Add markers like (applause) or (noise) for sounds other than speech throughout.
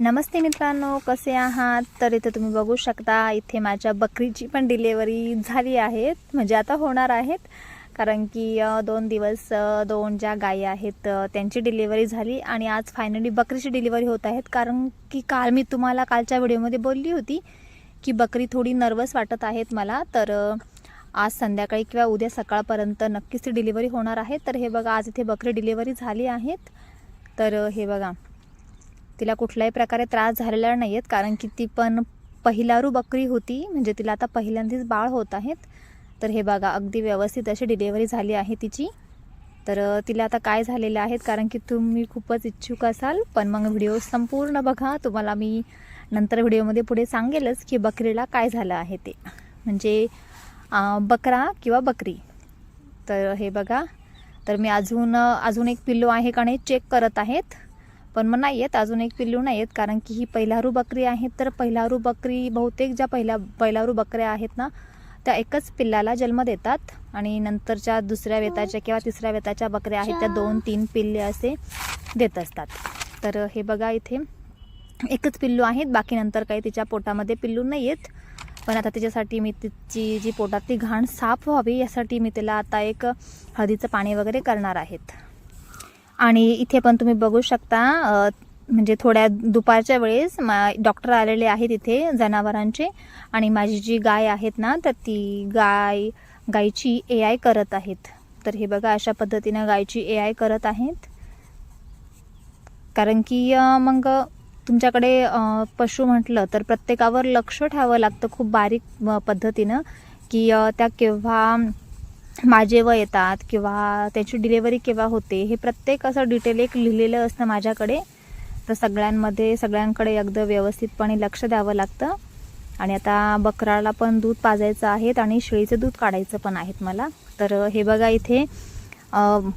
नमस्ते मित्रांनो कसे आहात? तर इथे तुम्ही बघू शकता इथे माझ्या बकरीची पण डिलेवरी झाली आहेत. म्हणजे आता होणार आहेत. कारण की दोन दिवस दोन ज्या गायी आहेत त्यांची डिलिव्हरी झाली आणि आज फायनली बकरीची डिलिव्हरी होत आहेत. कारण की काल मी तुम्हाला कालच्या व्हिडिओमध्ये बोलली होती की बकरी थोडी नर्वस वाटत आहेत मला. तर आज संध्याकाळी किंवा उद्या सकाळपर्यंत नक्कीच ती डिलिव्हरी होणार आहे. तर हे बघा आज इथे बकरी डिलिव्हरी झाली आहेत. तर हे बघा. तिला कुठल्याही प्रकारे त्रास झालेला नाही आहेत कारण की ती पण पहिलारू बकरी होती म्हणजे तिला आता पहिल्यांदाच बाळ होत आहेत. तर हे बघा अगदी व्यवस्थित अशी डिलेवरी झाली आहे तिची. तर तिला आता काय झालेलं आहेत कारण की तुम्ही खूपच इच्छुक असाल पण मग व्हिडिओ संपूर्ण बघा तुम्हाला मी नंतर व्हिडिओमध्ये पुढे सांगेलच की बकरीला काय झालं आहे ते. म्हणजे बकरा किंवा बकरी. तर हे बघा तर मी अजून अजून एक पिल्लो आहे का नाही चेक करत आहेत. पण मग नाही आहेत अजून एक पिल्लू नाही आहेत कारण की ही पहिलारू बकरी आहेत तर पहिलारू बकरी बहुतेक ज्या पहिल्या पहिलारू बकऱ्या आहेत ना त्या एकच पिल्लाला जन्म देतात. आणि नंतरच्या दुसऱ्या वेताच्या किंवा तिसऱ्या वेताच्या बकऱ्या आहेत त्या दोन तीन पिल्ले असे देत असतात. तर हे बघा इथे एकच पिल्लू आहेत. बाकी नंतर काही तिच्या पोटामध्ये पिल्लू नाही आहेत पण आता तिच्यासाठी मी तिची जी पोटातली घाण साफ व्हावी यासाठी मी तिला आता एक हळदीचं पाणी वगैरे करणार आहेत. आणि इथे पण तुम्ही बघू शकता म्हणजे थोड्या दुपारच्या वेळेस मा डॉक्टर आलेले आहेत इथे जनावरांचे आणि माझी जी गाय आहेत ना तर ती गाय गायची ए आय करत आहेत. तर हे बघा अशा पद्धतीनं गायची ए आय करत आहेत. कारण की मग तुमच्याकडे पशु म्हटलं तर प्रत्येकावर लक्ष ठेवावं लागतं खूप बारीक पद्धतीनं की त्या केव्हा माझे व येतात किंवा त्याची डिलेवरी केव्हा होते हे प्रत्येक असं डिटेल एक लिहिलेलं असतं माझ्याकडे. तर सगळ्यांमध्ये सगळ्यांकडे अगदी व्यवस्थितपणे लक्ष द्यावं लागतं. आणि आता बकराला पण दूध पाजायचं आहेत आणि शेळीचं दूध काढायचं पण आहेत मला. तर हे बघा इथे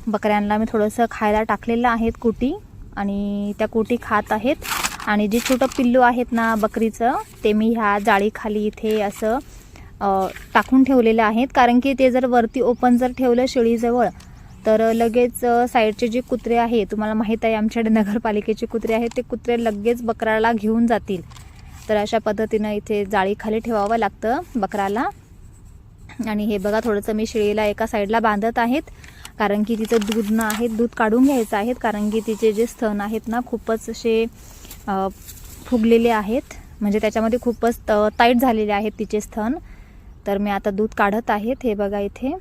बकऱ्यांना मी थोडंसं खायला टाकलेलं आहेत कुटी आणि त्या कुटी खात आहेत. आणि जे छोटं पिल्लू आहेत ना बकरीचं ते मी ह्या जाळीखाली इथे असं टाकून ठेवलेले आहेत. कारण की ते जर वरती ओपन जर ठेवलं शेळीजवळ तर लगेच साईडचे जे कुत्रे आहे तुम्हाला माहीत आहे आमच्याकडे नगरपालिकेचे कुत्रे आहेत ते कुत्रे लगेच बकराला घेऊन जातील. तर अशा पद्धतीनं इथे जाळीखाली ठेवावं लागतं बकराला. आणि हे बघा थोडंसं मी शेळीला एका साईडला बांधत आहेत. कारण की तिचं दूध ना आहे दूध काढून घ्यायचं आहेत. कारण की तिचे जे स्तन आहेत ना खूपच असे फुगलेले आहेत. म्हणजे त्याच्यामध्ये खूपच ताईट झालेले आहेत तिचे स्तन. तर मी आता दूध काढत आहेत हे बघा इथे.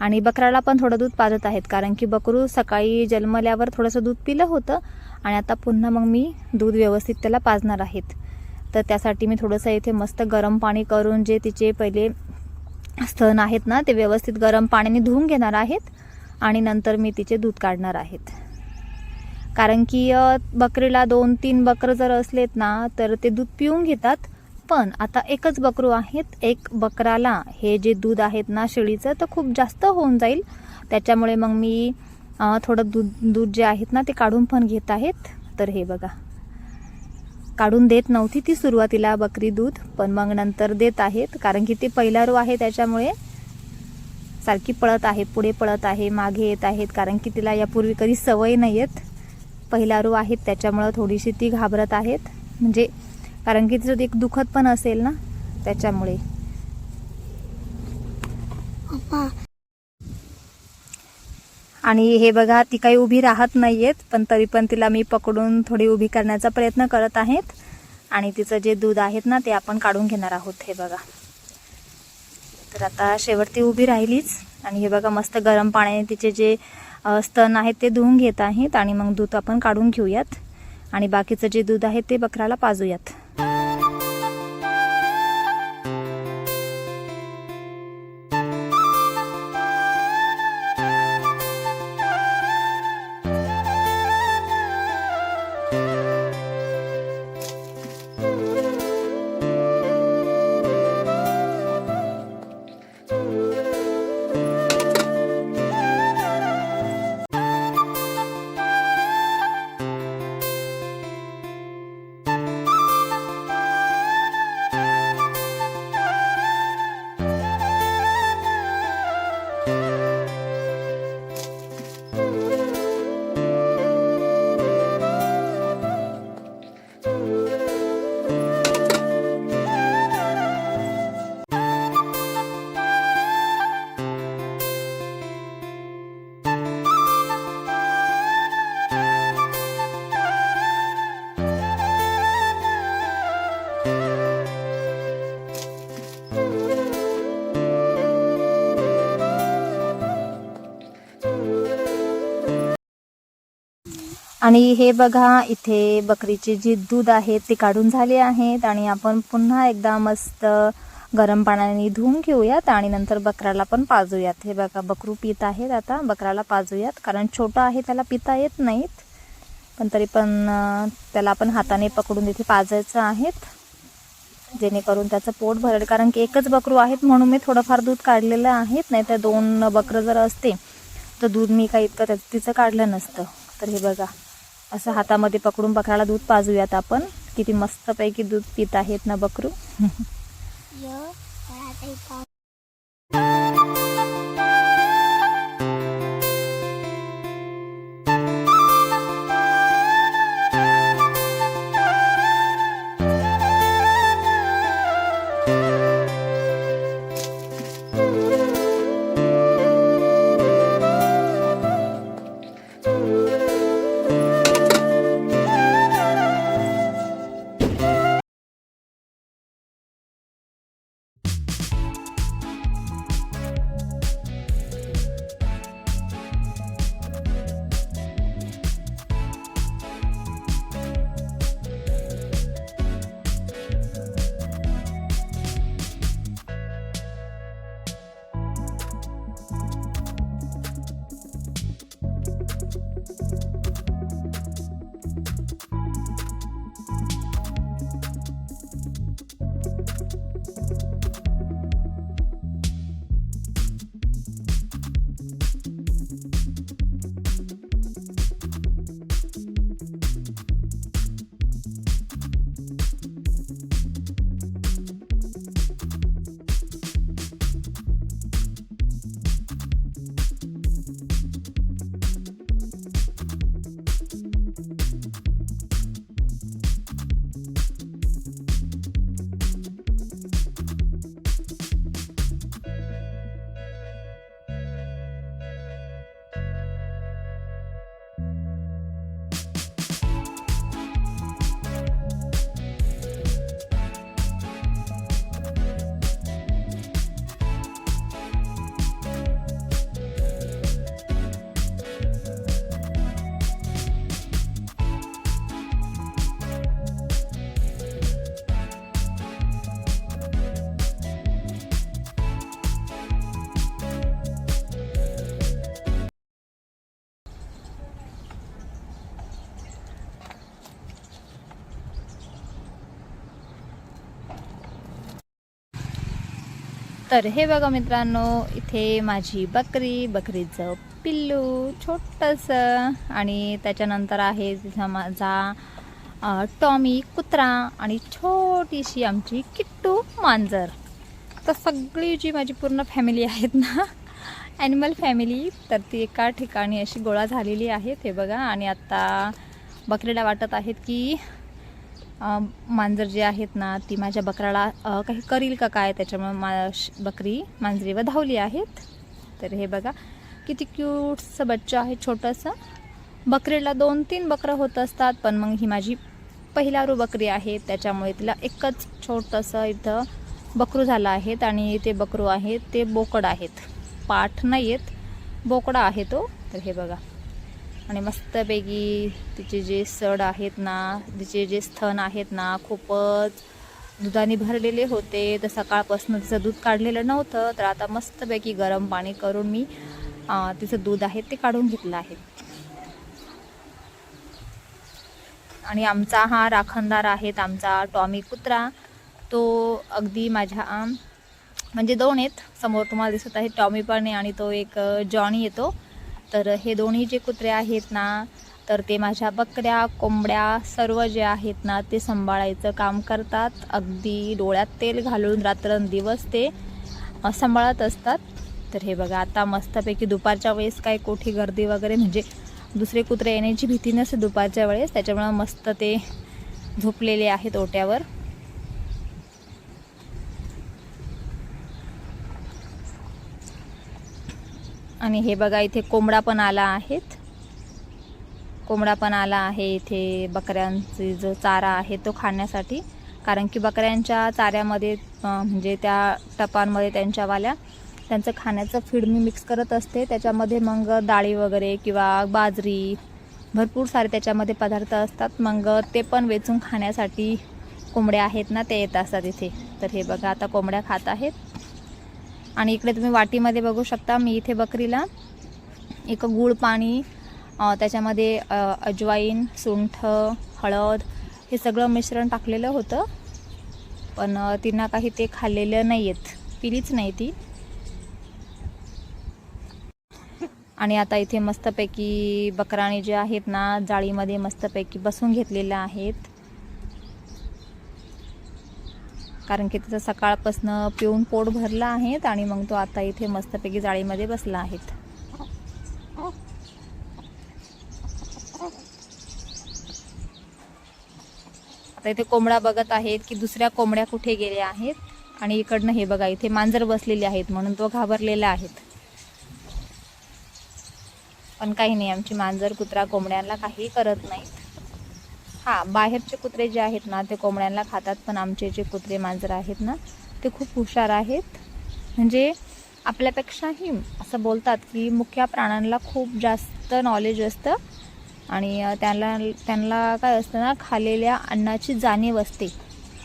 आणि बकराला पण थोडं दूध पाजत आहेत कारण की बकरू सकाळी जन्मल्यावर थोडंसं दूध पिलं होतं आणि आता पुन्हा मग मी दूध व्यवस्थित त्याला पाजणार आहेत. तर त्यासाठी मी थोडंसं इथे मस्त गरम पाणी करून जे तिचे पहिले स्तन आहेत ना ते व्यवस्थित गरम पाण्याने धुवून घेणार आहेत आणि नंतर मी तिचे दूध काढणार आहेत. कारण की बकरीला दोन तीन बकरं जर असलेत ना तर ते दूध पिऊन घेतात. पण आता एकच बकरू आहेत. एक बकराला हे जे दूध आहेत ना शेळीचं तर खूप जास्त होऊन जाईल. त्याच्यामुळे मग मी थोडं दूध दूध जे आहेत ना ते काढून पण घेत आहेत. तर हे बघा. काढून देत नव्हती ती सुरुवातीला बकरी दूध पण मग नंतर देत आहेत. कारण की ते पहिला रो आहे त्याच्यामुळे सारखी पळत आहे पुढे पळत आहे मागे येत आहेत. कारण की तिला यापूर्वी कधी सवय नाही आहेत पहिला रो आहेत त्याच्यामुळं थोडीशी ती घाबरत आहेत. म्हणजे कारण की तिचं एक दुखत पण असेल ना त्याच्यामुळे. आणि हे बघा ती काही उभी राहत नाहीयेत पण तरी पण तिला मी पकडून थोडी उभी करण्याचा प्रयत्न करत आहेत. आणि तिचं जे दूध आहेत ना ते आपण काढून घेणार आहोत हे बघा. तर आता शेवट ती उभी राहिलीच. आणि हे बघा मस्त गरम पाण्याने तिचे जे स्तन आहेत ते धुवून घेत आहेत. आणि मग दूध आपण काढून घेऊयात. आणि बाकीचं जे दूध आहे ते बकराला पाजूयात. आणि हे बघा इथे बकरीचे जे दूध आहेत ते काढून झाले आहेत आणि आपण पुन्हा एकदा मस्त गरम पाण्याने धुवून घेऊयात आणि नंतर बकराला पण पाजूयात. हे बघा बकरू पित आहेत आता. बकराला पाजूयात कारण छोटं आहे त्याला पिता येत नाहीत. पण तरी पण त्याला आपण हाताने पकडून इथे पाजायचं आहेत. जेणेकरून त्याचं पोट भरेल. कारण की एकच बकरू आहेत म्हणून मी थोडंफार दूध काढलेलं आहेत. नाही तर दोन बकरं जर असते तर दूध मी काही इतकं तिचं काढलं नसतं. तर हे बघा असं हातामध्ये पकडून बकराला दूध पाजूयात आपण. किती मस्तपैकी दूध पित आहेत ना बकरू. (laughs) तर हे बघा मित्रांनो इथे माझी बकरी बकरीचं पिल्लू छोटंसं आणि त्याच्यानंतर आहे तिथं माझा टॉमी कुत्रा आणि छोटीशी आमची किट्टू मांजर. तर सगळी जी माझी पूर्ण फॅमिली आहेत ना ॲनिमल फॅमिली तर ती एका ठिकाणी अशी गोळा झालेली आहेत हे बघा. आणि आत्ता बकरीला वाटत आहेत की मांजर जे आहेत ना ती माझ्या बकराला काही करील का काय? त्याच्यामुळे मा बकरी मांजरीवर धावली आहेत. तर हे बघा किती क्यूटचं बच्चं आहे छोटंसं. बकरीला दोन तीन बकरं होत असतात पण मग ही माझी पहिला रू बकरी आहे. त्याच्यामुळे तिला एकच छोटंसं इथं बकरू झालं आहेत आणि ते बकरू आहेत ते बोकड आहेत. पाठ नाही आहेत बोकडा आहे तो. तर हे बघा. आणि मस्तपैकी तिचे जे सड आहेत ना तिचे जे स्तन आहेत ना खूपच दुधाने भरलेले होते. तर सकाळपासून तिचं दूध काढलेलं नव्हतं तर आता मस्तपैकी गरम पाणी करून मी तिचं दूध आहे ते काढून घेतलं आहे. आणि आमचा हा राखणदार आहेत आमचा टॉमी कुत्रा. तो अगदी माझ्या म्हणजे दोन आहेत. समोर तुम्हाला दिसत आहे टॉमी पण आहे आणि तो एक जॉनी येतो तर हे दोन्ही जे कुत्रे आहेत ना तर ते माझ्या बकऱ्या कोंबड्या सर्व जे आहेत ना ते सांभाळायचं काम करतात. अगदी डोळ्यात तेल घालून रात्रंदिवस ते सांभाळत असतात. तर हे बघा आता मस्तपैकी दुपारच्या वेळेस काय कोठी गर्दी वगैरे म्हणजे दुसरे कुत्रे येण्याची भीती नसते दुपारच्या वेळेस. त्याच्यामुळं मस्त ते झोपलेले आहेत ओट्यावर. आणि हे बघा इथे कोंबडा पण आला आहेत. कोंबडा पण आला आहे इथे. बकऱ्यांची जो चारा आहे तो खाण्यासाठी. कारण की बकऱ्यांच्या चाऱ्यामध्ये म्हणजे त्या टपांमध्ये त्यांच्यावाल्या त्यांचं खाण्याचं फीड मी मिक्स करत असते. त्याच्यामध्ये मग डाळी वगैरे किंवा बाजरी भरपूर सारे त्याच्यामध्ये पदार्थ असतात. मग ते पण वेचून खाण्यासाठी कोंबड्या आहेत ना ते येत असतात इथे. तर हे बघा आता कोंबड्या खात आहेत. आणि इकडे तुम्ही वाटीमध्ये बघू शकता मी इथे बकरीला एक गूळ पाणी त्याच्यामध्ये अजवाईन सुंठ हळद हे सगळं मिश्रण टाकलेलं होतं. पण तिनं काही ते खाल्लेलं नाही आहेत पिलीच नाही ती. आणि आता इथे मस्तपैकी बकराणी जे आहेत ना जाळीमध्ये मस्तपैकी बसून घेतलेल्या आहेत. कारण की त्याचं सकाळपासनं पिऊन पोट भरलं आहेत आणि मग तो आता इथे मस्तपैकी जाळीमध्ये बसला आहेत. आता इथे कोंबडा बघत आहेत की दुसऱ्या कोंबड्या कुठे गेल्या आहेत आणि इकडनं हे बघा इथे मांजर बसलेले आहेत म्हणून तो घाबरलेला आहेत. पण काही नाही आमची मांजर कुत्रा कोंबड्यांना काही करत नाहीत. हां बाहेरचे कुत्रे जे आहेत ना ते कोंबड्यांना खातात पण आमचे जे कुत्रे मांजर आहेत ना ते खूप हुशार आहेत. म्हणजे आपल्यापेक्षाही असं बोलतात की मुख्या प्राण्यांना खूप जास्त नॉलेज असतं आणि त्यांना त्यांना काय असतं ना खालेल्या अन्नाची जाणीव असते.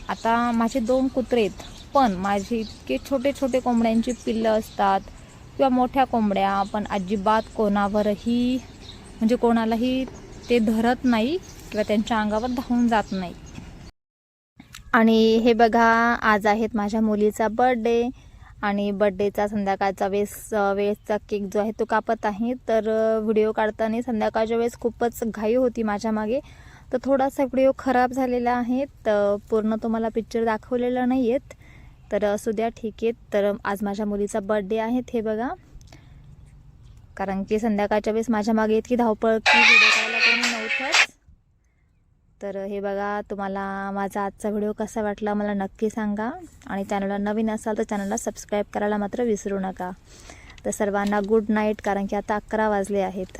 आता माझे दोन कुत्रे आहेत पण माझे इतके छोटे छोटे कोंबड्यांची पिल्लं असतात किंवा मोठ्या कोंबड्या पण अजिबात कोणावरही म्हणजे कोणालाही ते धरत नाही किंवा त्यांच्या अंगावर धावून जात नाही. आणि हे बघा आज आहेत माझ्या मुलीचा बर्थडे आणि बर्थडेचा संध्याकाळचा वेळेस वेळेसचा केक जो आहे तो कापत आहे. तर व्हिडिओ काढताना संध्याकाळच्या वेळेस खूपच घाई होती माझ्या मागे. तर थोडासा व्हिडिओ खराब झालेला आहे. तर पूर्ण तुम्हाला पिक्चर दाखवलेला नाही आहेत तर असू द्या ठीक आहे. तर आज माझ्या मुलीचा बर्थडे आहे हे बघा. कारण की संध्याकाळच्या वेळेस माझ्या मागे इतकी धावपळ की तर हे बघा तुम्हाला माझा आजचा व्हिडिओ कसा वाटला मला नक्की सांगा. आणि चॅनलला नवीन असाल तर चॅनलला सबस्क्राईब करायला मात्र विसरू नका. तर सर्वांना गुड नाईट कारण की आता अकरा वाजले आहेत.